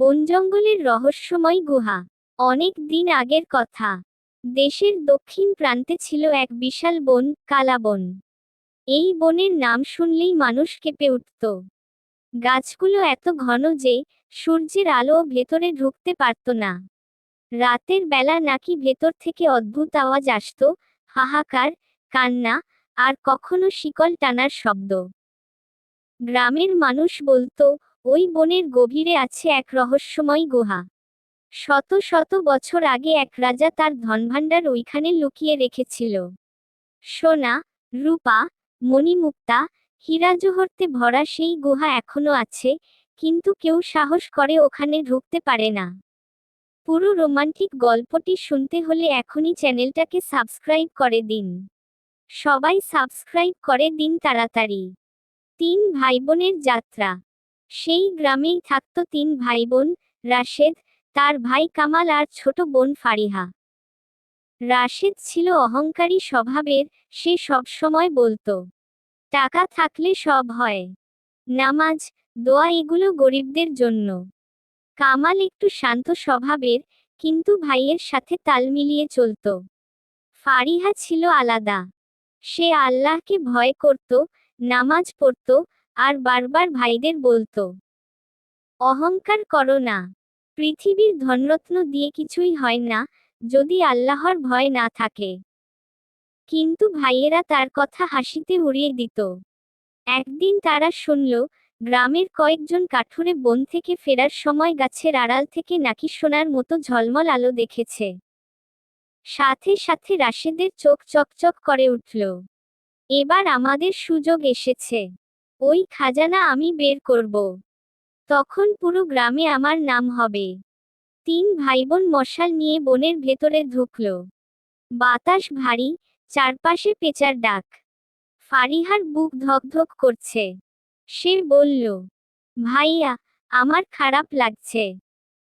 বনজঙ্গলের রহস্যময় গুহা। অনেক দিন আগের কথা। দেশের দক্ষিণ প্রান্তে ছিল এক বিশাল বন কালাবন এই বনের নাম শুনলেই মানুষ কেঁপে উঠত। গাছগুলো এত ঘন যে, সূর্যের আলো ভেতরে ঢুকতে পারত না। রাতের বেলা নাকি ভেতর থেকে অদ্ভুত আওয়াজ আসতো, হাহাকার, কান্না, আর কখনো শিকল টানার শব্দ। গ্রামের মানুষ বলতো ওই বনের গভীরে আছে এক রহস্যময় গুহা। শত শত বছর আগে এক রাজা তার ধনভাণ্ডার ওইখানে লুকিয়ে রেখেছিল। সোনা, রূপা, মণিমুক্তা, হীরাজহরতে ভরা সেই গুহা এখনও আছে, কিন্তু কেউ সাহস করে ওখানে ঢুকতে পারে না। পুরো রোমান্টিক গল্পটি শুনতে হলে এখনই চ্যানেলটাকে সাবস্ক্রাইব করে দিন। সবাই সাবস্ক্রাইব করে দিন তাড়াতাড়ি। তিন ভাই বোনের যাত্রা। সেই গ্রামেই থাকত তিন ভাই বোন রাশেদ, তার ভাই কামাল আর ছোট বোন ফারিহা। রাশেদ ছিল অহংকারী স্বভাবের, সে সবসময় বলতো, টাকা থাকলে সব হয়, নামাজ, দোয়া এগুলো গরিবদের জন্য কামাল একটু শান্ত স্বভাবের, কিন্তু ভাইয়ের সাথে তাল মিলিয়ে চলত। ফারিহা ছিল আলাদা। সে আল্লাহকে ভয় করত, নামাজ পড়ত আর বারবার ভাইদের বলতো। অহংকার করো না। পৃথিবীর ধনরত্ন দিয়ে কিছুই হয় না, যদি আল্লাহর ভয় না থাকে। কিন্তু ভাইয়েরা তার কথা হাসিতে উড়িয়ে দিত। একদিন তারা শুনল, গ্রামের কয়েকজন কাঠুরে বন থেকে ফেরার সময় গাছের আড়াল থেকে নাকি সোনার মতো ঝলমল আলো দেখেছে। সাথে সাথে রাশেদের চোখ চকচক করে উঠল। এবার আমাদের সুযোগ এসেছে। ওই খাজানা আমি বের করব। তখন পুরো গ্রামে আমার নাম হবে। তিন ভাইবোন মশাল নিয়ে বনের ভেতরে ঢুকল। বাতাস ভারী, চারপাশে পেঁচার ডাক। ফারিহার বুক ধকধক করছে। সে বলল, ভাইয়া, আমার খারাপ লাগছে।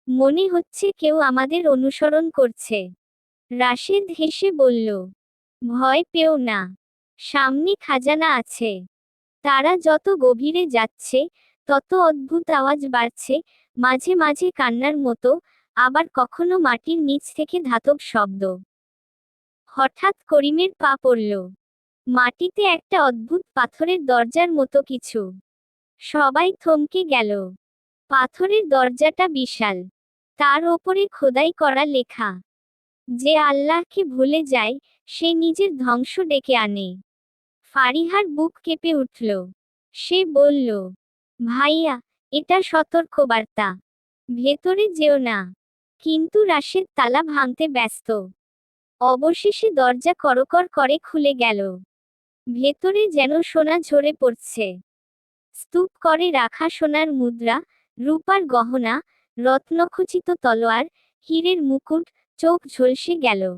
মনে হচ্ছে কেউ আমাদের অনুসরণ করছে। রাশেদ হেসে বলল, ভয় পেও না। সামনে খাজানা আছে। তারা যত গভীরে যাচ্ছে, তত অদ্ভুত আওয়াজ বাড়ছে, মাঝে মাঝে কান্নার মতো, আবার কখনো মাটির নিচ থেকে ধাতব শব্দ। হঠাৎ করিমের পা পড়ল। মাটিতে একটা অদ্ভুত পাথরের দরজার মতো কিছু। সবাই থমকে গেল। পাথরের দরজাটা বিশাল। তার ওপরে খোদাই করা লেখা। যে আল্লাহকে ভুলে যায়, সে নিজের ধ্বংস ডেকে আনে। ফারিহার বুক কেঁপে উঠল। সে বলল, ভাইয়া, এটা সতর্কবার্তা। ভেতরে যেও না। কিন্তু রাশেদ তালা ভাঙতে ব্যস্ত। অবশেষে দরজা করকর করে খুলে গেল। ভেতরে যেন সোনা ঝরে পড়ছে। স্তূপ করে রাখা সোনার মুদ্রা, রূপার গহনা, রত্নখচিত তলোয়ার, হীরের মুকুট, চোখ ঝলসে গেল।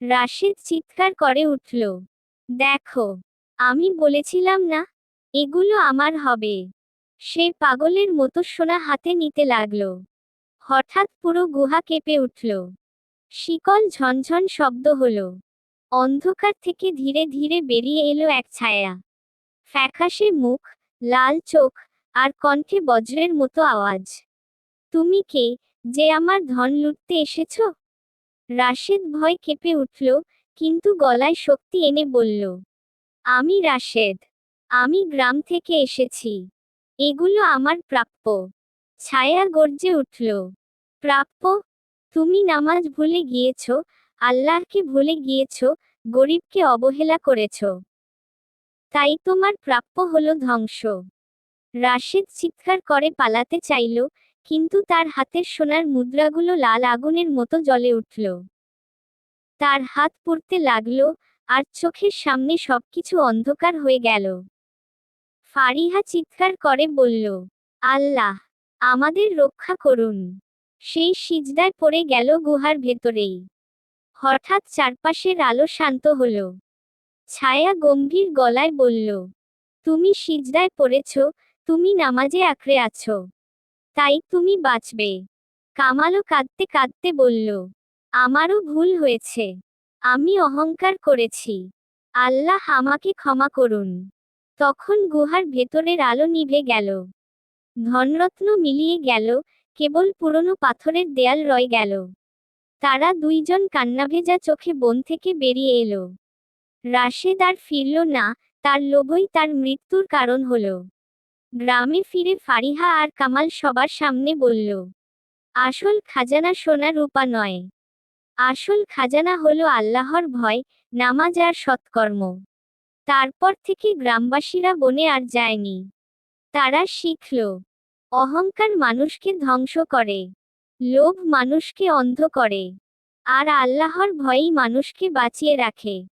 রাশেদ চিৎকার করে উঠল দেখো, আমি বলেছিলাম না, এগুলো আমার হবে। সে পাগলের মতো সোনা হাতে নিতে লাগল। হঠাৎ পুরো গুহা কেঁপে উঠল। শিকল ঝনঝন শব্দ হলো। অন্ধকার থেকে ধীরে ধীরে বেরিয়ে এলো এক ছায়া। ফ্যাকাশে মুখ, লাল চোখ আর কণ্ঠে বজ্রের মতো আওয়াজ। তুমি কে? যে আমার ধন লুটতে এসেছ? রাশেদ ভয় কেঁপে উঠল কিন্তু গলায় শক্তি এনে বলল, আমি রাশেদ। আমি গ্রাম থেকে এসেছি। এগুলো আমার প্রাপ্য। ছায়া গর্জে উঠল, প্রাপ্য? তুমি নামাজ ভুলে গিয়েছ, আল্লাহকে ভুলে গিয়েছ, গরিবকে অবহেলা করেছ। তাই তোমার প্রাপ্য হলো ধ্বংস। রাশেদ চিৎকার করে পালাতে চাইল, কিন্তু তার হাতের সোনার মুদ্রাগুলো লাল আগুনের মতো জ্বলে উঠল। তার হাত পড়তে লাগল, আর চোখের সামনে সবকিছু অন্ধকার হয়ে গেল। ফারিহা চিৎকার করে বলল, আল্লাহ, আমাদের রক্ষা করুন। সেই সিজদায় পড়ে গেল গুহার ভেতরেই। হঠাৎ চারপাশের আলো শান্ত হল। ছায়া গম্ভীর গলায় বলল, তুমি সিজদায় পড়েছ, তুমি নামাজে আঁকড়ে আছো। তাই তুমি বাঁচবে। কামালও কাঁদতে কাঁদতে বলল আমারও ভুল হয়েছে। আমি অহংকার করেছি। আল্লাহ আমাকে ক্ষমা করুন। তখন গুহার ভেতরের আলো নিভে গেল। ধনরত্ন মিলিয়ে গেল, কেবল পুরনো পাথরের দেয়াল রয়ে গেল। তারা দুইজন কান্নাভেজা চোখে বন থেকে বেরিয়ে এলো। রাশেদ আর ফিরল না, তার লোভই তার মৃত্যুর কারণ হল। গ্রামে ফিরে ফারিহা আর কামাল সবার সামনে বলল, আসল খাজানা সোনা রূপা নয়। আসল খাজানা হলো আল্লাহর ভয়, নামাজ আর সৎকর্ম। তারপর থেকে গ্রামবাসীরা বনে আর যায়নি। তারা শিখল, অহংকার মানুষকে ধ্বংস করে, লোভ মানুষকে অন্ধ করে, আর আল্লাহর ভয়ই মানুষকে বাঁচিয়ে রাখে।